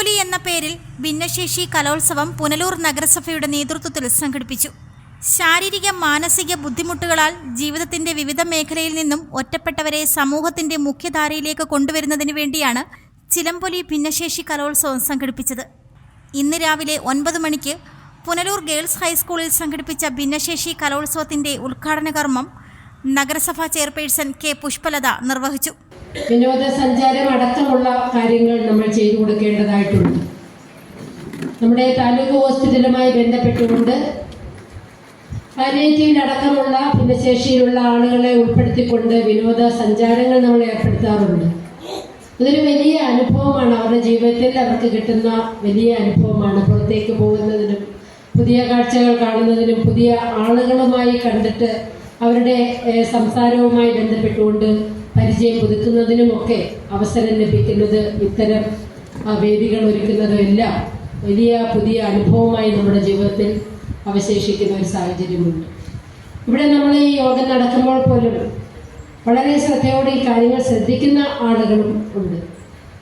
ചിലമ്പൊലി എന്ന പേരിൽ ഭിന്നശേഷി കലോത്സവം പുനലൂർ നഗരസഭയുടെ നേതൃത്വത്തിൽ സംഘടിപ്പിച്ചു. ശാരീരിക മാനസിക ബുദ്ധിമുട്ടുകളാൽ ജീവിതത്തിന്റെ വിവിധ മേഖലയിൽ നിന്നും ഒറ്റപ്പെട്ടവരെ സമൂഹത്തിന്റെ മുഖ്യധാരയിലേക്ക് കൊണ്ടുവരുന്നതിന് വേണ്ടിയാണ് ചിലമ്പൊലി ഭിന്നശേഷി കലോത്സവം സംഘടിപ്പിച്ചത്. ഇന്ന് രാവിലെ ഒൻപത് മണിക്ക് പുനലൂർ ഗേൾസ് ഹൈസ്കൂളിൽ സംഘടിപ്പിച്ച ഭിന്നശേഷി കലോത്സവത്തിന്റെ ഉദ്ഘാടന കർമ്മം നഗരസഭാ ചെയർപേഴ്സൺ കെ. പുഷ്പലത നിർവഹിച്ചു. വിനോദസഞ്ചാരം അടക്കമുള്ള കാര്യങ്ങൾ നമ്മൾ ചെയ്തു കൊടുക്കേണ്ടതായിട്ടുണ്ട്. നമ്മുടെ താലൂക്ക് ഹോസ്പിറ്റലുമായി ബന്ധപ്പെട്ടുകൊണ്ട് അടക്കമുള്ള ഭിന്നശേഷിയിലുള്ള ആളുകളെ ഉൾപ്പെടുത്തിക്കൊണ്ട് വിനോദ സഞ്ചാരങ്ങൾ നമ്മൾ ഏർപ്പെടുത്താറുണ്ട്. അതൊരു വലിയ അനുഭവമാണ്. അവരുടെ ജീവിതത്തിൽ അവർക്ക് കിട്ടുന്ന വലിയ അനുഭവമാണ്. പുറത്തേക്ക് പോകുന്നതിനും പുതിയ കാഴ്ചകൾ കാണുന്നതിനും പുതിയ ആളുകളുമായി കണ്ടിട്ട് അവരുടെ സംസാരവുമായി ബന്ധപ്പെട്ടുകൊണ്ട് പരിചയം പുതുക്കുന്നതിനുമൊക്കെ അവസരം ലഭിക്കുന്നത് ഇത്തരം വേദികൾ ഒരുക്കുന്നതും എല്ലാം വലിയ പുതിയ അനുഭവമായി നമ്മുടെ ജീവിതത്തിൽ അവശേഷിക്കുന്ന ഒരു സാഹചര്യമുണ്ട്. ഇവിടെ നമ്മൾ ഈ യോഗം നടക്കുമ്പോൾ പോലും വളരെ ശ്രദ്ധയോടെ ഈ കാര്യങ്ങൾ ശ്രദ്ധിക്കുന്ന ആളുകളും ഉണ്ട്.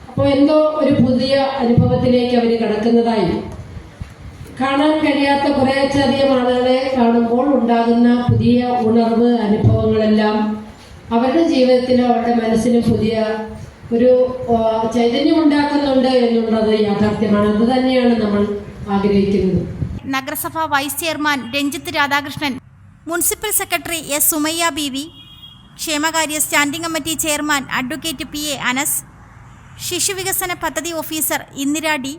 അപ്പോൾ എന്തോ ഒരു പുതിയ അനുഭവത്തിലേക്ക് അവർ കടക്കുന്നതായി കാണാൻ കഴിയാത്ത കുറേയധികം കാണുമ്പോൾ ഉണ്ടാകുന്ന പുതിയ ഉണർവ് അനുഭവങ്ങളെല്ലാം അവരുടെ ജീവിതത്തിലും അവരുടെ മനസ്സിലും പുതിയ ഒരു ചൈതന്യം ഉണ്ടാക്കുന്നുണ്ട് എന്നുള്ളത് യാഥാർത്ഥ്യമാണ്. അത് തന്നെയാണ് നമ്മൾ ആഗ്രഹിക്കുന്നത്. നഗരസഭ vice chairman Ranjith Radhakrishnan municipal secretary S Sumayya B V ക്ഷേമകാര്യ standing committee chairman advocate P A Anas ശിശുവികസന പദ്ധതി ഓഫീസർ ഇന്ദിര ഡി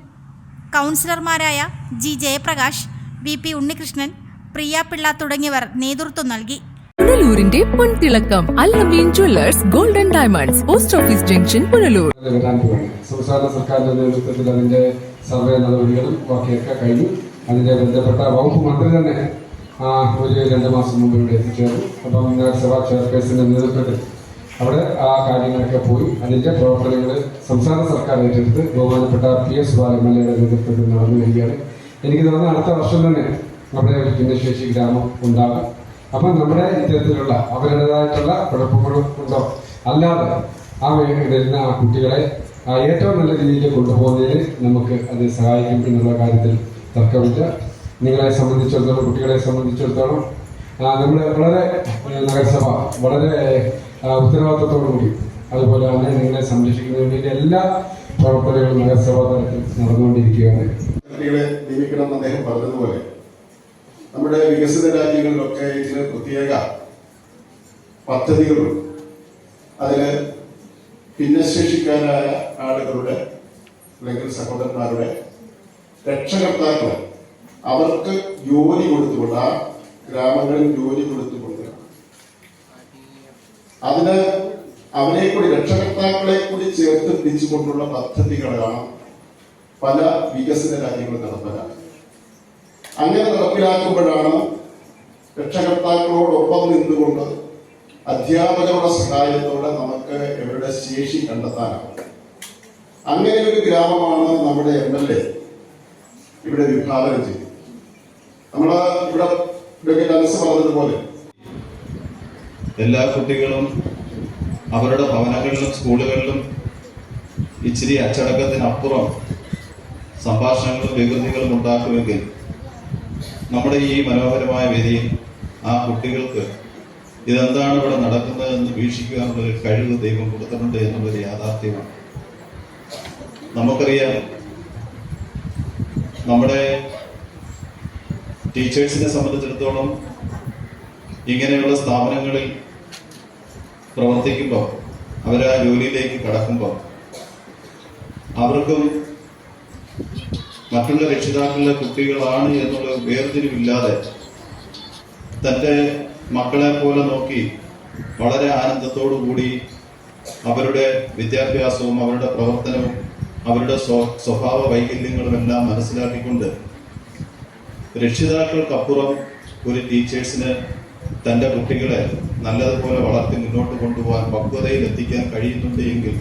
കൗൺസിലർമാരായ G Jayaprakash V P Unnikrishnan Priya Pillai തുടങ്ങിയവർ നേതൃത്വം നൽകി. പുനലൂരിന്റെ പൊൻതിളക്കം Allameen jewellers golden diamonds post office junction Punalur. സംസ്ഥാന സർക്കാരിന്റെ നേതൃത്വത്തിൽ അതിന്റെ സർവേ നടപടികളും ബാക്കിയൊക്കെ കഴിഞ്ഞു. അതിന്റെ ബന്ധപ്പെട്ട വകുപ്പ് മന്ത്രി തന്നെ ആ, ഒരു രണ്ട് മാസം മുമ്പ് ഇവിടെ എത്തിച്ചേർന്നു. അപ്പം നഗരസഭാ ചെയർപേഴ്സന്റെ നേതൃത്വത്തിൽ അവിടെ ആ കാര്യങ്ങളൊക്കെ പോയി. അതിന്റെ പ്രവർത്തനങ്ങൾ സംസ്ഥാന സർക്കാർ ഏറ്റെടുത്ത് ബഹുമാനപ്പെട്ട പി എസ് ബാലമല്ലയുടെ നേതൃത്വത്തിൽ നടന്നു വരികയാണ്. എനിക്ക് തോന്നുന്നു അടുത്ത വർഷം തന്നെ അവിടെ ഒരു ഭിന്നശേഷി ഗ്രാമം ഉണ്ടാകും. അപ്പം നമ്മുടെ ഇത്തരത്തിലുള്ള അവരുടേതായിട്ടുള്ള കുഴപ്പങ്ങളും ഉണ്ടോ? അല്ലാതെ ആ വരുന്ന ആ കുട്ടികളെ ഏറ്റവും നല്ല രീതിയിൽ കൊണ്ടുപോകുന്നതിന് നമുക്ക് അത് സഹായിക്കും എന്നുള്ള കാര്യത്തിൽ തർക്കമില്ല. നിങ്ങളെ സംബന്ധിച്ചിടത്തോളം കുട്ടികളെ സംബന്ധിച്ചിടത്തോളം നമ്മൾ വളരെ നഗരസഭ വളരെ ഉത്തരവാദിത്തത്തോടുകൂടി ഉത്തരവാദിത്തത്തോടു കൂടി അതുപോലെ തന്നെ നിങ്ങളെ സംരക്ഷിക്കുന്നതിന് വേണ്ടി എല്ലാ പ്രവർത്തനങ്ങളും നഗരസഭാ തലത്തിൽ നടന്നുകൊണ്ടിരിക്കുകയാണ്. കുട്ടികളെ നിയമിക്കണം അദ്ദേഹം പറഞ്ഞതുപോലെ നമ്മുടെ വികസിത രാജ്യങ്ങളിലൊക്കെ ഇതിന് പ്രത്യേക പദ്ധതികളുണ്ട്. അതിൽ ഭിന്നശേഷിക്കാരായ ആളുകളുടെ അല്ലെങ്കിൽ സഹോദരന്മാരുടെ രക്ഷകർത്താക്കൾ അവർക്ക് ജോലി കൊടുത്തുകൊണ്ട് ആ ഗ്രാമങ്ങളിൽ ജോലി കൊടുത്തുകൊണ്ട് അതിന് അവരെ കൂടി രക്ഷകർത്താക്കളെ കൂടി ചേർത്ത് പിടിച്ചുകൊണ്ടുള്ള പദ്ധതികളാണ് പല വികസന രാജ്യങ്ങളും നടപ്പിലാക്കുന്നത് അങ്ങനെ നടപ്പിലാക്കുമ്പോഴാണ് രക്ഷകർത്താക്കളോടൊപ്പം നിന്നുകൊണ്ട് അധ്യാപകരുടെ സഹായത്തോടെ നമുക്ക് ഇവരുടെ ശേഷി കണ്ടെത്താനാവും അങ്ങനെ ഒരു ഗ്രാമമാണ് നമ്മുടെ എം എൽ എ ഇവിടെ വിഭാവനം ചെയ്തു. നമ്മൾ ഇവിടെ മനസ്സ് പറഞ്ഞതുപോലെ എല്ലാ കുട്ടികളും അവരുടെ ഭവനങ്ങളിലും സ്കൂളുകളിലും ഇച്ചിരി അച്ചടക്കത്തിനപ്പുറം സംഭാഷണങ്ങളും വികൃതികളും ഉണ്ടാക്കുമെങ്കിൽ നമ്മുടെ ഈ മനോഹരമായ വേദിയിൽ ആ കുട്ടികൾക്ക് ഇതെന്താണ് ഇവിടെ നടക്കുന്നതെന്ന് എന്ന് ഒരു കഴിവ് ദൈവം കൊടുത്തിട്ടുണ്ട് എന്നുള്ളൊരു യാഥാർത്ഥ്യമാണ്. നമുക്കറിയാം നമ്മുടെ ടീച്ചേഴ്സിനെ സംബന്ധിച്ചിടത്തോളം ഇങ്ങനെയുള്ള സ്ഥാപനങ്ങളിൽ പ്രവർത്തിക്കുമ്പോൾ അവർ ആ ജോലിയിലേക്ക് കടക്കുമ്പോൾ അവർക്കും മറ്റുള്ള രക്ഷിതാക്കളുടെ കുട്ടികളാണ് എന്നുള്ള വേർതിരിവില്ലാതെ തന്റെ മക്കളെ പോലെ നോക്കി വളരെ ആനന്ദത്തോടു കൂടി അവരുടെ വിദ്യാഭ്യാസവും അവരുടെ പ്രവർത്തനവും അവരുടെ സ്വ- സ്വഭാവ വൈകല്യങ്ങളും എല്ലാം മനസ്സിലാക്കിക്കൊണ്ട് രക്ഷിതാക്കൾക്കപ്പുറം ഒരു ടീച്ചേഴ്സിന് തന്റെ കുട്ടികളെ നല്ലതുപോലെ വളർത്തി മുന്നോട്ട് കൊണ്ടുപോകാൻ പക്വതയിൽ എത്തിക്കാൻ കഴിയുന്നുണ്ട് എങ്കിൽ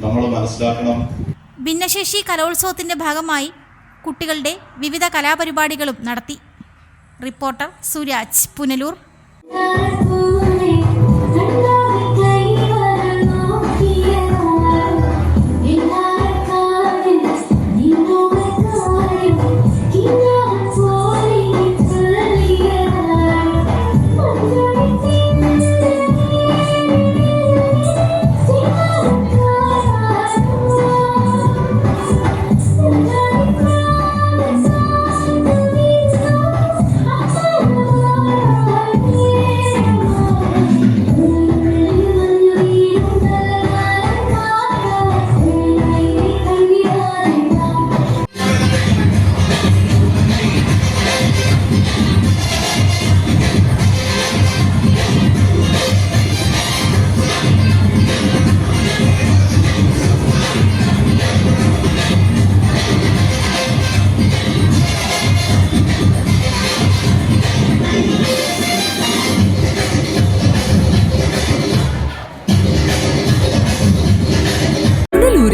നമ്മൾ മനസ്സിലാക്കണം. ഭിന്നശേഷി കലോത്സവത്തിന്റെ ഭാഗമായി കുട്ടികളുടെ വിവിധ കലാപരിപാടികളും നടത്തി. റിപ്പോർട്ടർ സുരാജ് പുനലൂർ.